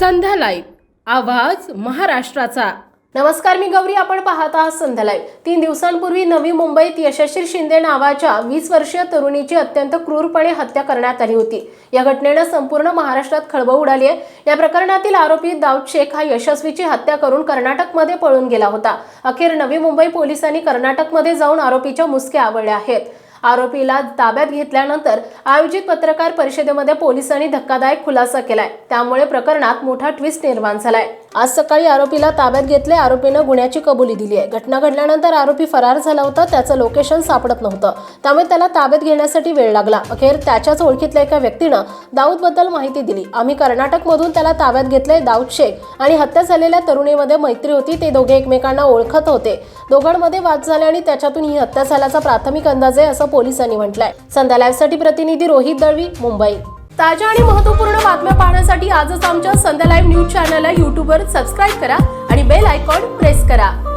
संध्या live. आवाज महाराष्ट्राचा. नमस्कार मी गौरी. आपण पाहत आहात संध्यालाय तीन दिवसांपूर्वी नवी मुंबईत यशस्वी शिंदे नावाच्या वीस वर्षीय तरुणीची अत्यंत क्रूरपणे हत्या करण्यात आली होती. या घटनेनं संपूर्ण महाराष्ट्रात खळबळ उडाली आहे. या प्रकरणातील आरोपी दाऊद शेख हा यशस्वीची हत्या करून कर्नाटकमध्ये पळून गेला होता. अखेर नवी मुंबई पोलिसांनी कर्नाटकमध्ये जाऊन आरोपीच्या मुसक्या आवळल्या आहेत. आरोपीला ताब्यात घेतल्यानंतर आयोजित पत्रकार परिषदेमध्ये पोलिसांनी धक्कादायक खुलासा केलाय. त्यामुळे प्रकरणात मोठा ट्विस्ट निर्माण झालाय. आज सकाळी आरोपीला ताब्यात घेतले आरोपीनं गुन्ह्याची कबुली दिली आहे. घटना घडल्यानंतर आरोपी फरार झाला होता त्याचं लोकेशन सापडत नव्हतं. त्यामुळे त्याला ताब्यात घेण्यासाठी वेळ लागला. अखेर त्याच्याच ओळखीतल्या एका व्यक्तीनं दाऊदबद्दल माहिती दिली. आम्ही कर्नाटकमधून त्याला ताब्यात घेतले दाऊद शेख आणि हत्या झालेल्या तरुणीमध्ये मैत्री होती. ते दोघे एकमेकांना ओळखत होते. दोघांमध्ये वाद झाले आणि त्याच्यातून ही हत्या झाल्याचा प्राथमिक अंदाज आहे असं पोलिसांनी म्हटलंय. संध्या लाईव्हसाठी प्रतिनिधी रोहित दळवी मुंबई. ताज्या आणि महत्त्वपूर्ण बातम्या पाहण्यासाठी आजच आमच्या संध्या लाईव्ह न्यूज चॅनलला युट्यूबवर सबस्क्राईब करा आणि बेल आयकॉन प्रेस करा.